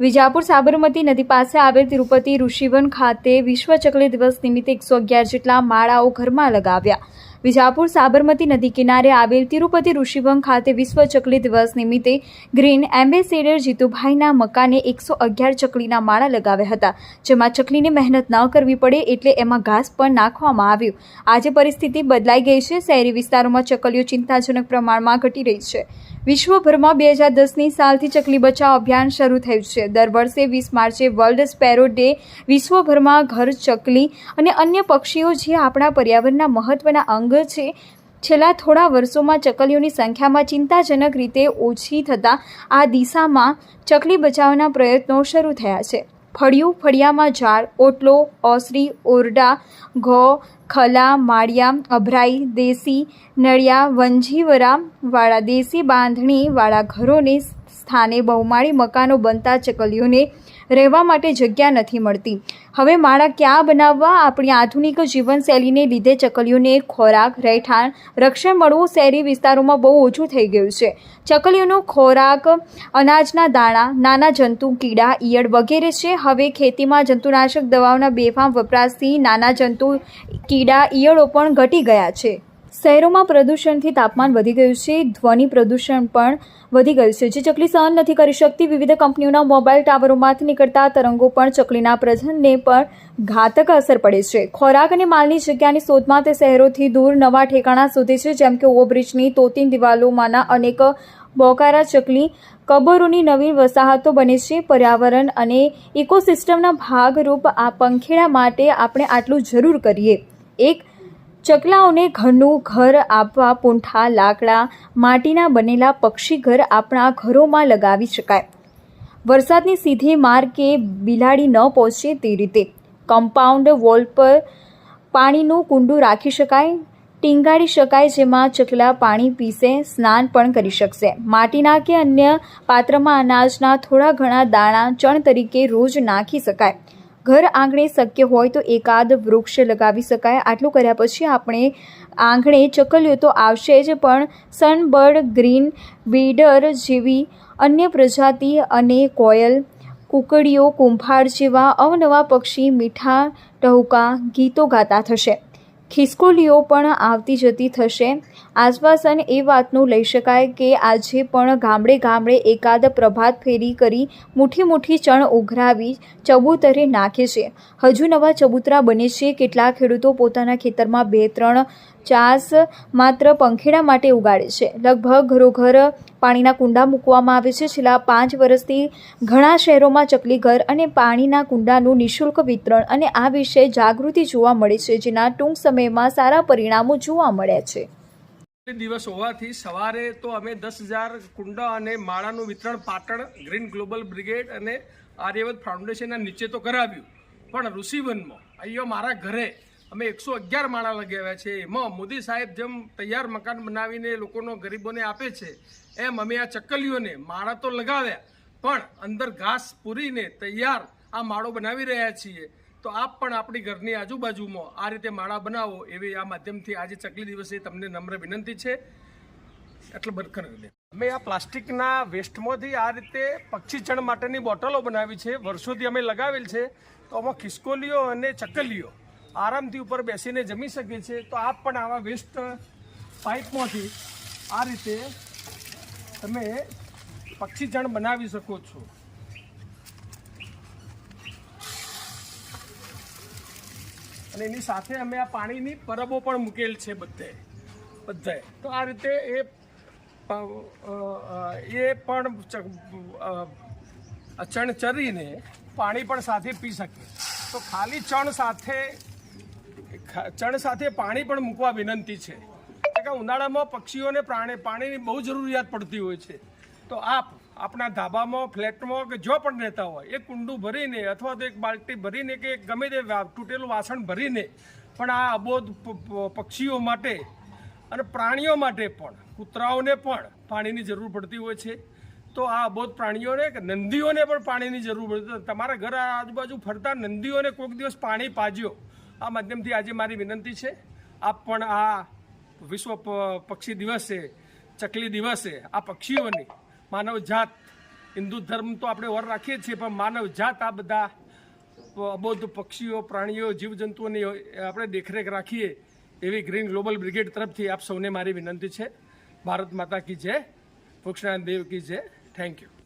વિજાપુર સાબરમતી નદી પાસે આવેલ તિરુપતિ ઋષિવન ખાતે વિશ્વ ચકલી દિવસ નિમિત્તે એકસો અગિયાર જેટલા માળાઓ ઘરમાં લગાવ્યા. વિજાપુર સાબરમતી નદી કિનારે આવેલ તિરુપતિ ઋષિવન ખાતે વિશ્વ ચકલી દિવસ નિમિત્તે ગ્રીન એમ્બેસેડર જીતુભાઈના મકાને એકસો અગિયાર ચકલીના માળા લગાવ્યા હતા, જેમાં ચકલીને મહેનત ન કરવી પડે એટલે એમાં ઘાસ પણ નાખવામાં આવ્યું. આજે પરિસ્થિતિ બદલાઈ ગઈ છે, શહેરી વિસ્તારોમાં ચકલીઓ ચિંતાજનક પ્રમાણમાં ઘટી રહી છે. વિશ્વભરમાં બે હજાર દસની સાલથી ચકલી બચાવ અભિયાન શરૂ થયું છે. દર વર્ષે વીસ માર્ચે વર્લ્ડ સ્પેરો ડે વિશ્વભરમાં ઘર ચકલી અને અન્ય પક્ષીઓ જે આપણા પર્યાવરણના મહત્વના અંગ છે, છેલ્લા થોડા વર્ષોમાં ચકલીઓની સંખ્યામાં ચિંતાજનક રીતે ઓછી થતાં આ દિશામાં ચકલી બચાવના પ્રયત્નો શરૂ થયા છે. ફળિયું, ફળિયામાં ઝાડ, ઓટલો, ઓસરી, ઓરડા, ઘો, ખલા, માળિયા, અભરાઈ, દેશી, નળિયા, વંજીવરા વાળા દેશી બાંધણીવાળા ઘરોને સ્થાને બહુમાળી મકાનો બનતા ચકલીઓને રહેવા માટે જગ્યા નથી મળતી. હવે માળા ક્યાં બનાવવા? આપણી આધુનિક જીવનશૈલીને લીધે ચકલીઓને ખોરાક, રહેઠાણ, રક્ષણ મળવું શહેરી વિસ્તારોમાં બહુ ઓછું થઈ ગયું છે. ચકલીઓનો ખોરાક, અનાજના દાણા, નાના જંતુ, કીડા, ઈયળ વગેરે છે. હવે ખેતીમાં જંતુનાશક દવાઓના બેફામ વપરાશથી નાના જંતુ, કીડા, ઈયળો પણ ઘટી ગયા છે. શહેરોમાં પ્રદૂષણથી તાપમાન વધી ગયું છે. ધ્વનિ પ્રદૂષણ પણ વધી ગયું છે. જે ચકલી સહન નથી કરી શકતી, વિવિધ કંપનીઓના મોબાઈલ ટાવરોમાંથી નીકળતા તરંગો પણ ચકલીના પ્રજનને પણ ઘાતક અસર પડે છે. ખોરાક અને માલની જગ્યાની શોધમાં તે શહેરોથી દૂર નવા ઠેકાણા શોધે છે, જેમ કે ઓવરબ્રિજની તોતીન દિવાલોમાંના અનેક બોકારા ચકલી કબરોની નવીન વસાહતો બને છે. પર્યાવરણ અને ઇકોસિસ્ટમના ભાગરૂપ આ પંખેડા માટે આપણે આટલું જરૂર કરીએ. એક ચકલાઓને ઘરનું ઘર આપવા પૂંઠા, લાકડા, માટીના બનેલા પક્ષી ઘર આપણા ઘરોમાં લગાવી શકાય. વરસાદની સીધી માર કે બિલાડી ન પહોંચે તે રીતે. કમ્પાઉન્ડ વોલ પર પાણીનું કુંડું રાખી શકાય, ટીંગાડી શકાય જેમાં ચકલા પાણી પીશે સ્નાન પણ કરી શકશે. માટીના કે અન્ય પાત્રમાં અનાજના થોડા ઘણા દાણા ચણ તરીકે રોજ નાખી શકાય. ઘર આંગણે શક્ય હોય તો એકાદ વૃક્ષ લગાવી શકાય. આટલું કર્યા પછી આપણે આંગણે ચકલીઓ તો આવશે જ, પણ સનબર્ડ, ગ્રીન બીડર જેવી અન્ય પ્રજાતિ અને કોયલ, કુકડીઓ, કુંભાર જેવા અવનવા પક્ષી, મીઠા ટહુકા ગીતો ગાતા થશે. ખિસકોલીઓ પણ આવતી જતી થશે. આશ્વાસન એ વાતનું લઈ શકાય કે આજે પણ ગામડે ગામડે એકાદ પ્રભાત ફેરી કરી મુઠ્ઠી મુઠ્ઠી ચણ ઉઘરાવી ચબૂતરે નાખે છે. હજુ નવા ચબૂતરા બને છે. કેટલાક ખેડૂતો પોતાના ખેતરમાં બે, ત્રણ ચાસ માત્ર પંખેડા માટે ઉગાડે છે. લગભગ ઘરોઘર પાણીના કુંડા મૂકવામાં આવે છે. છેલ્લા પાંચ વર્ષથી ઘણા શહેરોમાં ચકલી ઘર અને પાણીના કુંડાનું નિઃશુલ્ક વિતરણ અને આ વિશે જાગૃતિ જોવા મળે છે, જેના ટૂંક સમયમાં સારા પરિણામો જોવા મળ્યા છે. દિવસ હોવાથી સવારે તો અમે દસ હજાર કુંડા અને માળાનું વિતરણ પાટણ ગ્રીન ગ્લોબલ બ્રિગેડ અને આર્યવત ફાઉન્ડેશનના નીચે તો કરાવ્યું. પણ ઋષિવનમાં અહીંયા મારા ઘરે અમે એકસો અગિયાર માળા લગાવ્યા છે. એમાં મોદી સાહેબ જેમ તૈયાર મકાન બનાવીને લોકોનો ગરીબોને આપે છે, એમ અમે આ ચક્કલીઓને માળા તો લગાવ્યા, પણ અંદર ઘાસ પૂરીને તૈયાર આ માળો બનાવી રહ્યા છીએ. તો આપ પણ આપણી ઘરની આજુબાજુમાં આ રીતે માળા બનાવો એવી આ માધ્યમથી આજે ચકલી દિવસે તમને નમ્ર વિનંતી છે. એટલે બંધ અમે આ પ્લાસ્ટિકના વેસ્ટમાંથી આ રીતે પક્ષી ચણ માટેની બોટલો બનાવી છે. વર્ષોથી અમે લગાવેલ છે. તો આમાં ખિસકોલીઓ અને ચકલીઓ આરામથી ઉપર બેસીને જમી શકે છે તો આપ પણ આવા વેસ્ટ પાઇપમાંથી આ રીતે તમે પક્ષીચણ બનાવી શકો છો. અને એની સાથે અમે આ પાણીની પરબો પણ મૂકેલ છે બધે, બધાએ. તો આ રીતે એ એ પણ ચણ ચરીને પાણી પણ સાથે પી શકે તો ખાલી ચણ સાથે ચણ સાથે પાણી પણ મૂકવા વિનંતી છે. કે ઉનાળામાં પક્ષીઓને પ્રાણી પાણીની બહુ જરૂરિયાત પડતી હોય છે. તો આપ આપણા ધાબામાં, ફ્લેટમાં કે જો પણ રહેતા હોય, એક કુંડું ભરીને અથવા તો એક બાલ્ટી ભરીને કે ગમે તે તૂટેલું વાસણ ભરીને પણ આ અબોધ પક્ષીઓ માટે અને પ્રાણીઓ માટે પણ, કૂતરાઓને પણ પાણીની જરૂર પડતી હોય છે. તો આ અબોધ પ્રાણીઓને કે નંદીઓને પણ પાણીની જરૂર પડતી તમારા ઘર આજુબાજુ ફરતા નંદીઓને કોઈક દિવસ પાણી પાજ્યો આ માધ્યમથી આજે મારી વિનંતી છે, આપ પણ આ વિશ્વ પક્ષી દિવસે, ચકલી દિવસે, આ પક્ષીઓની માનવ જાત, હિન્દુ ધર્મ તો આપણે ઓર રાખીએ છીએ, પણ માનવ જાત આ બધા અબોધ પક્ષીઓ, પ્રાણીઓ, જીવજંતુઓની આપણે દેખરેખ રાખીએ એવી ગ્રીન ગ્લોબલ બ્રિગેડ તરફથી આપ સૌને મારી વિનંતી છે. ભારત માતા કી જય વૃક્ષનારાયણ દેવ કી જય. Thank you